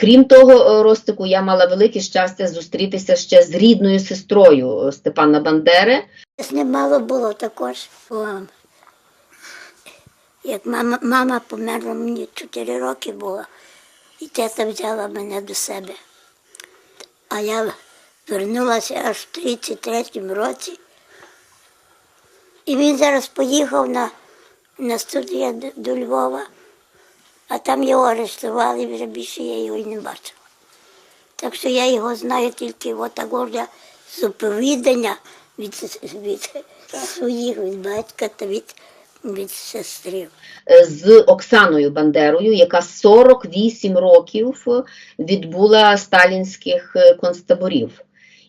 Крім того, е, Ростику, я мала велике щастя зустрітися ще з рідною сестрою е, Степана Бандери. Ним було також. Як мама, мама померла, мені 4 роки було, і тета взяла мене до себе. А я вернулася аж в 33-му році. І він зараз поїхав на, на студію до Львова, а там його арештували, вже більше я його і не бачила. Так що я його знаю тільки отакого з оповідання від, від своїх, від батька та від, від сестри. е, з Оксаною Бандерою, яка 48 років відбула сталінських е, концтаборів.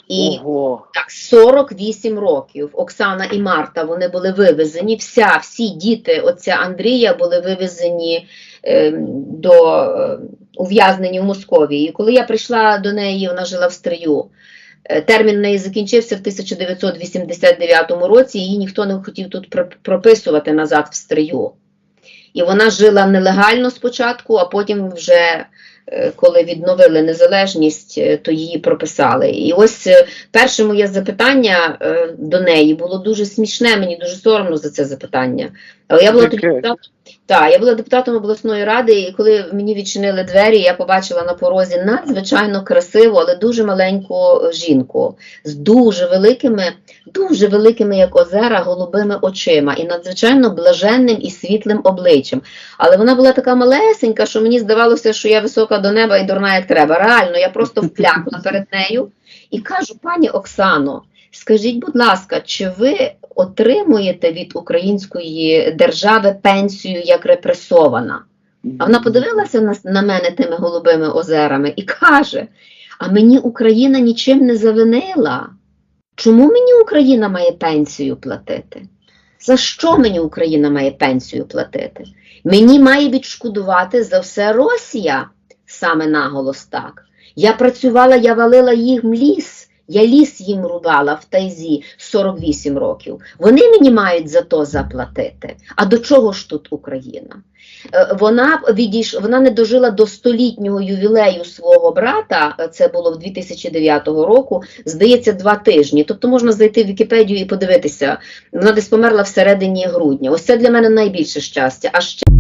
І Ого. так, 48 років Оксана і Марта вони були вивезені. Вся, всі діти отця Андрія були вивезені е, до е, ув'язнені в Московії. І коли я прийшла до неї, вона жила в Стрию. е, Термін в неї закінчився в 1989 році, її ніхто не хотів тут прописувати назад в Стрию. І вона жила нелегально спочатку, а потім вже коли відновили незалежність, е, то її прописали. І ось е, перше моє запитання е, до неї було дуже смішне, мені дуже соромно за це запитання. Але я була тоді депутатом, так, я була депутатом обласної ради, і коли мені відчинили двері, я побачила на порозі надзвичайно красиву, але дуже маленьку жінку з дуже великими, дуже великими, як озера, голубими очима і надзвичайно блаженним і світлим обличчям. Але вона була така малесенька, що мені здавалося, що я висока до неба і дурна як треба. Реально, я просто вклякла перед нею і кажу, пані Оксано, скажіть, будь ласка, чи ви отримуєте від української держави пенсію як репресована? А вона подивилася на, на мене тими голубими озерами і каже: А мені Україна нічим не завинила. Чому мені Україна має пенсію платити? За що мені Україна має пенсію платити? Мені має відшкодувати за все Росія, саме наголос так. Я працювала, я валила їм ліс. Я ліс їм рубала в тайзі 48 років. Вони мені мають за то заплатити. А до чого ж тут Україна? Е, Вона відійш... вона не дожила до столітнього ювілею свого брата. Це було в 2009 року. Здається, два тижні. Тобто можна зайти в Вікіпедію і подивитися. Вона десь померла всередині грудня. Ось це для мене найбільше щастя. А ще